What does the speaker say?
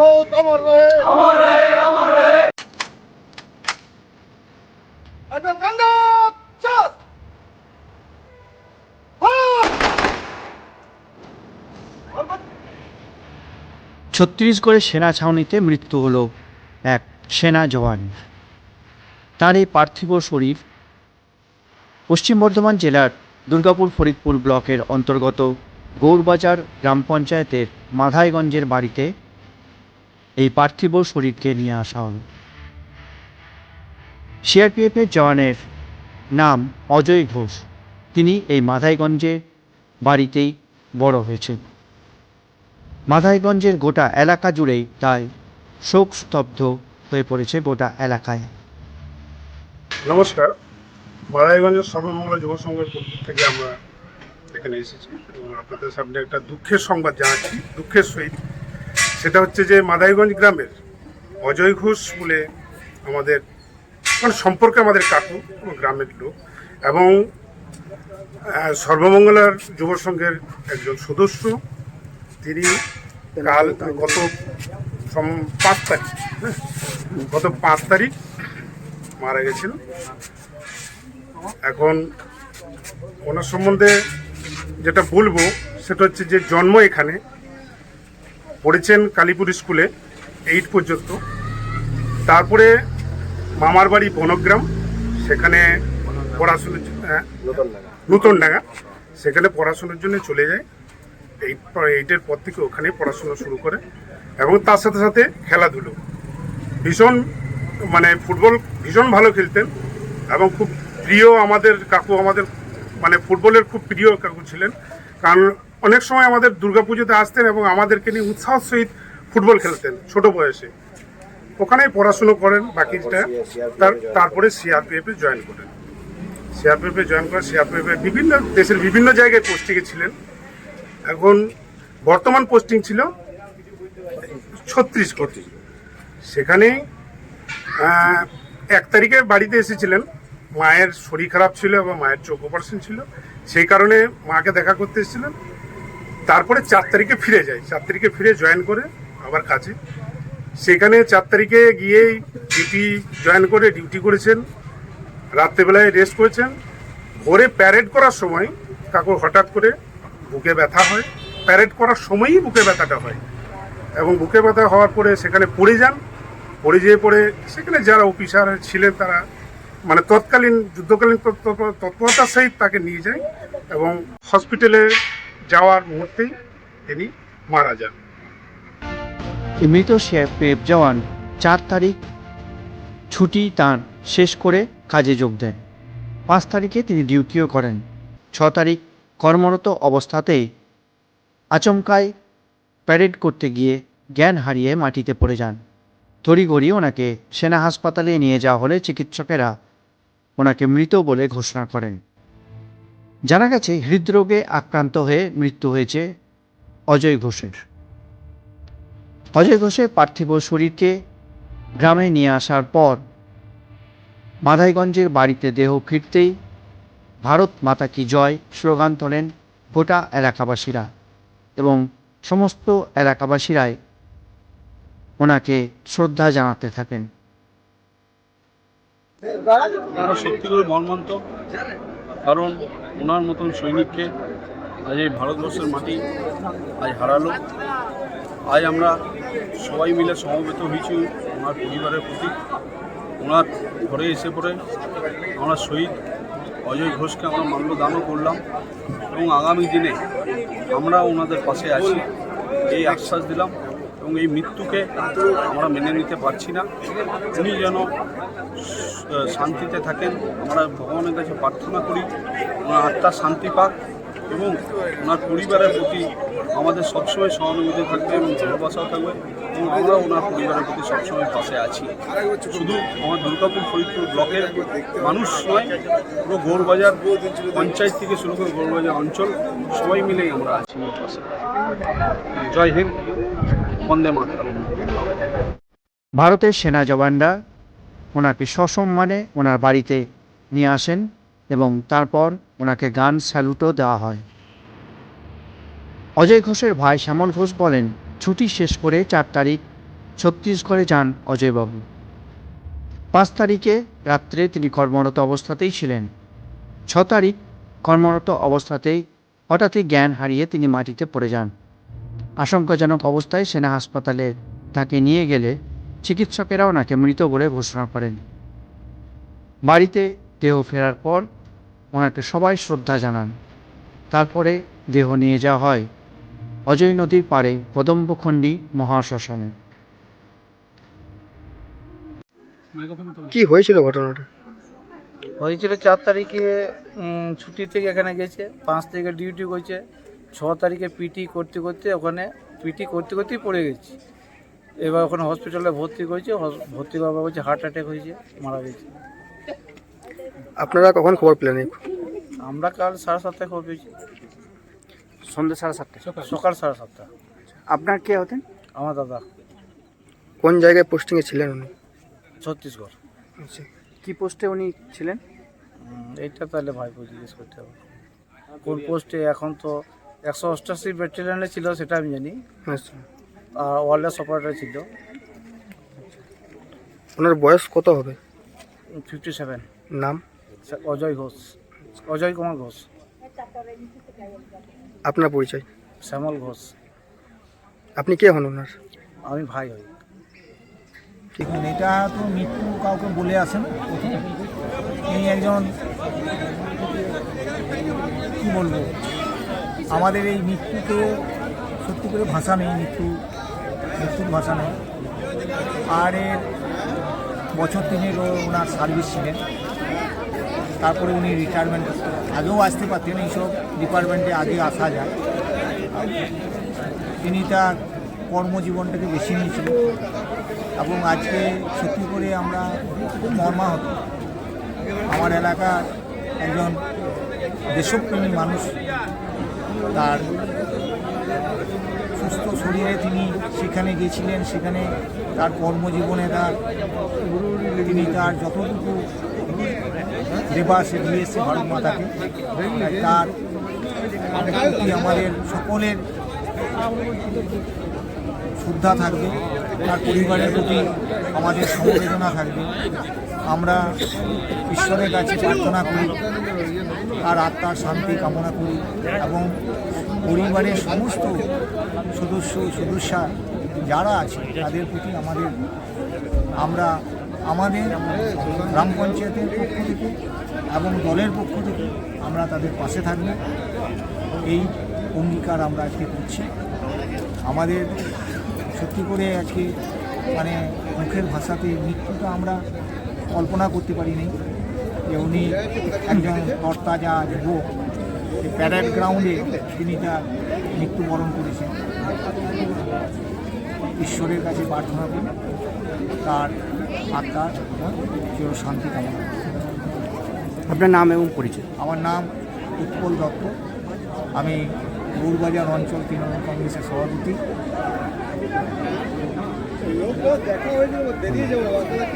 ঘোষ অমর রহে অমর রহে অমর রহে ছত্তিশগড়ের সেনা ছাউনিতে মৃত্যু হলো এক সেনা জওয়ান। তার এই পার্থিব শরীর পশ্চিম বর্ধমান জেলার দুর্গাপুর ফরিদপুর ব্লকের অন্তর্গত গৌরবাজার গ্রাম পঞ্চায়েতের মাধাইগঞ্জের বাড়িতে এই পার্থিব শরীরকে নিয়ে আসা হল। সিআরপিএফের জওয়ানের নাম অজয় ঘোষ। তিনি এই মাধাইগঞ্জে বাড়িতেই বড় হয়েছেন। মাধাইগঞ্জের গোটা এলাকা জুড়েই তাই শোক স্তব্ধ হয়ে পড়েছে গোটা এলাকায়। নমস্কার। মারাইগঞ্জের সর্বমঙ্গল যুব সংঘের থেকে আমরা এখানে এসেছি। এবং আপনাদের সামনে একটা দুঃখের সংবাদ জানাচ্ছি দুঃখের সহিত। সেটা হচ্ছে যে মাদাইগঞ্জ গ্রামের অজয় ঘোষ বলে আমাদের মানে সম্পর্কে আমাদের কাকু গ্রামের লোক। এবং সর্বমঙ্গলার যুব সংঘের একজন সদস্য। তিনি কাল গত পাঁচ তারিখ হ্যাঁ, গত পাঁচ তারিখ মারা গেছেন। এখন ওনার সম্বন্ধে যেটা বলব, সেটা হচ্ছে যে জন্ম এখানে, পড়েছেন কালীপুর স্কুলে এইট পর্যন্ত। তারপরে মামার বাড়ি বনগ্রাম, সেখানে পড়াশুনো নতুন ডাঙ্গা সেখানে পড়াশোনার জন্য চলে যায়। এইট এইটের পর থেকে ওখানে পড়াশোনা শুরু করে এবং তার সাথে সাথে খেলাধুলো। ভীষণ মানে ফুটবল ভীষণ ভালো খেলতেন এবং খুব প্রিয় আমাদের কাকু আমাদের মানে ফুটবলের খুব প্রিয় কাকু ছিলেন। কারণ অনেক সময় আমাদের দুর্গাপুজোতে আসতেন এবং আমাদেরকে নিয়ে উৎসাহ সহিত ফুটবল খেলতেন ছোট বয়সে। ওখানেই পড়াশুনো করেন বাকিটা তার তারপরে সিআরপিএফে জয়েন করেন। সিআরপিএফে জয়েন করে সিআরপিএফে বিভিন্ন দেশের বিভিন্ন জায়গায় পোস্টিংয়ে ছিলেন। এখন বর্তমান পোস্টিং ছিল ছত্রিশগড় সেখানে আহ, এক তারিখে বাড়িতে এসেছিলেন। মায়ের শরীর খারাপ ছিল এবং মায়ের চোখ অপারেশন ছিল। সেই কারণে মাকে দেখা করতে এসেছিলেন তারপরে চার তারিখে ফিরে যায় চার তারিখে ফিরে জয়েন করে আবার কাজে। সেখানে চার তারিখে গিয়েই ডিউটি জয়েন করে ডিউটি করেছেন। রাত্রেবেলায় রেস্ট করেছেন। ভোরে প্যারেড করার সময় কাকুর হঠাৎ করে বুকে ব্যথা হয়। প্যারেড করার সময়ই বুকে ব্যথাটা হয়। এবং বুকে ব্যথা হওয়ার পরে সেখানে পড়ে যান। পড়ে যেয়ে পরে সেখানে যারা অফিসার ছিলেন তারা মানে তৎকালীন, যুদ্ধকালীন তৎপ- তৎপরতার সহিত তাকে নিয়ে যায় এবং হসপিটালে যাওয়ার মুহূর্তেই তিনি মারা যান। মৃত সিআরপিএফ জওয়ান চার তারিখ ছুটি তার শেষ করে কাজে যোগ দেন। পাঁচ তারিখে তিনি ডিউটিও করেন। ছ তারিখ কর্মরত অবস্থাতেই আচমকায় প্যারেড করতে গিয়ে জ্ঞান হারিয়ে মাটিতে পড়ে যান। তড়িঘড়ি ওনাকে সেনা হাসপাতালে নিয়ে যাওয়া হলে চিকিৎসকেরা ওনাকে মৃত বলে ঘোষণা করেন। জানা গেছে, হৃদরোগে আক্রান্ত হয়ে মৃত্যু হয়েছে অজয় ঘোষের। অজয় ঘোষের পার্থিব শরীরকে গ্রামে নিয়ে আসার পর মাধাইগঞ্জের বাড়িতে দেহ ফিরতেই ভারত মাতা কি জয় স্লোগান তোলেন গোটা এলাকাবাসীরা এবং সমস্ত এলাকাবাসীরাই ওনাকে শ্রদ্ধা জানাতে থাকেন। সত্যি করে মর্মান্ত কারণ ওনার মতন সৈনিককে আজ এই ভারতবর্ষের মাটি আজ হারালো। আজ আমরা সবাই মিলে সমবেত হয়েছি ওনার পরিবারের প্রতি। ওনার ঘরে এসে পড়ে আমরা শহীদ অজয় ঘোষকে আমরা মাল্যদানও করলাম এবং আগামী দিনে আমরা ওনাদের পাশে আছি। এই আশ্বাস দিলাম। এবং এই মৃত্যুকে আমরা মেনে নিতে পারছি না। উনি যেন শান্তিতে থাকেন। আমরা ভগবানের কাছে প্রার্থনা করি, ওনার আত্মার শান্তি পাক এবং ওনার পরিবারের প্রতি আমাদের সবসময় সহানুভূতি থাকবে এবং ভালোবাসাও থাকবে এবং আমরা ওনার পরিবারের প্রতি সবসময় পাশে আছি। শুধু আমার দুর্গাপুর ফরিদপুর ব্লকের মানুষ নয়, পুরো গৌরবাজার পঞ্চায়েত থেকে শুরু করে গৌরবাজার অঞ্চল, সবাই মিলেই আমরা আছি। পাশে জয় হিন্দ। ভারতের সেনা জওয়ানরা ওনাকে সসম্মানে ওনার বাড়িতে নিয়ে আসেন এবং তারপর ওনাকে গান স্যালুটও দেওয়া হয়। অজয় ঘোষের ভাই শ্যামল ঘোষ বলেন, ছুটি শেষ করে চার তারিখ ছত্তিশগড়ে যান অজয়বাবু। পাঁচ তারিখে রাত্রে তিনি কর্মরত অবস্থাতেই ছিলেন। ছ তারিখ কর্মরত অবস্থাতেই হঠাৎই জ্ঞান হারিয়ে তিনি মাটিতে পড়ে যান। আশঙ্কাজনক অবস্থায় সেনা হাসপাতালে তাকে নিয়ে গেলে চিকিৎসকেরা ওনাকে মৃত বলে ঘোষণা করেন। বাড়িতে দেহ ফেরার পর ওনাকে সবাই শ্রদ্ধা জানান। তারপরে দেহ নিয়ে যাওয়া হয় অজয় নদীর পাড়ে কদম্বখণ্ডী মহাশ্মশানে। কি হয়েছিল ঘটনাটা? হয়েছিল চার তারিখে ছুটি থেকে এখানে গেছে পাঁচ তারিখে ডিউটি করছে। ছ তারিখে পিটি করতে করতে ওখানে পিটি করতে করতেই পড়ে গেছি। এবার ওখানে হসপিটালে ভর্তি করেছে ভর্তি পর বলছে হার্ট অ্যাটাক হয়েছে মারা গেছে। আপনারা কখন খবর পেলেন আমরা কাল সাড়ে সাতটায় খবর পেয়েছি। সন্ধ্যে সাড়ে সাতটায়? সকাল সাড়ে সাতটা। আপনার কে হতেন? আমার দাদা। কোন জায়গায় পোস্টিংয়ে ছিলেন উনি? ছত্তিশগড়। আচ্ছা। কি পোস্টে উনি ছিলেন? এইটা তাহলে ভাইপো জিজ্ঞেস করতে হবে। কোন পোস্টে এখন তো একশো অষ্টাশি ব্যাটালিয়নে ছিল সেটা আমি জানি। আচ্ছা। আর ওয়ারলেস অপারেটর ছিল। ওনার বয়স কত হবে? Fifty seven. নাম? অজয় ঘোষ। অজয় কুমার ঘোষ। আপনার পরিচয়? শ্যামল ঘোষ। আপনি কে হন ওনার? আমি ভাই হই। এটা তো মৃত্যু কাউকে বলে আসে না প্রথম। এই একজন কি বলব? আমাদের এই মৃত্যুকে সত্যি করে ভাষা নেই, মৃত্যু, মৃত্যুর ভাষা নেই। আর এর বছর তিনেক ওনার সার্ভিস ছিলেন। তারপরে উনি রিটায়ারমেন্ট আগেও আসতে পারতেন, এইসব ডিপার্টমেন্টে আগে আসা যায়। তিনি তার কর্মজীবনটাকে বেছে নিয়েছিলেন। এবং আজকে সত্যি করে আমরা খুব মর্মাহত। আমার এলাকার একজন দেশপ্রেমী মানুষ তার সুস্থ শরীরে তিনি সেখানে গিয়েছিলেন সেখানে তার কর্মজীবনে তার, তিনি তার যতটুকু দেবা সে দিয়েছে ভারত মাতাকে। তার আমাদের সকলের শ্রদ্ধা থাকবে। তার পরিবারের প্রতি আমাদের সমবেদনা থাকবে। আমরা ঈশ্বরের কাছে প্রার্থনা করি, তার আত্মার শান্তি কামনা করি এবং পরিবারের সমস্ত সদস্য, সদস্যা যারা আছে, তাদের প্রতি আমাদের, আমরা আমাদের গ্রাম পঞ্চায়েতের পক্ষ থেকে এবং দলের পক্ষ থেকে আমরা তাদের পাশে থাকব। এই অঙ্গীকার আমরা আজকে করছি। আমাদের সত্যি করে আজকে মানে মুখের ভাষাতে মৃত্যুটা আমরা কল্পনা করতে পারিনি যে উনি একজন তরতাজা যুবক প্যারেড গ্রাউন্ডে তিনি তার মৃত্যুবরণ করেছেন। ঈশ্বরের কাছে প্রার্থনা করি তার আত্মার চির শান্তি কামনা আপনার নাম এবং পরিচয়? আমার নাম উৎপল দত্ত। আমি গৌরবাজার অঞ্চল তৃণমূল কংগ্রেসের সভাপতি। দেখা হয়েছিল বেরিয়ে যাব অন্তত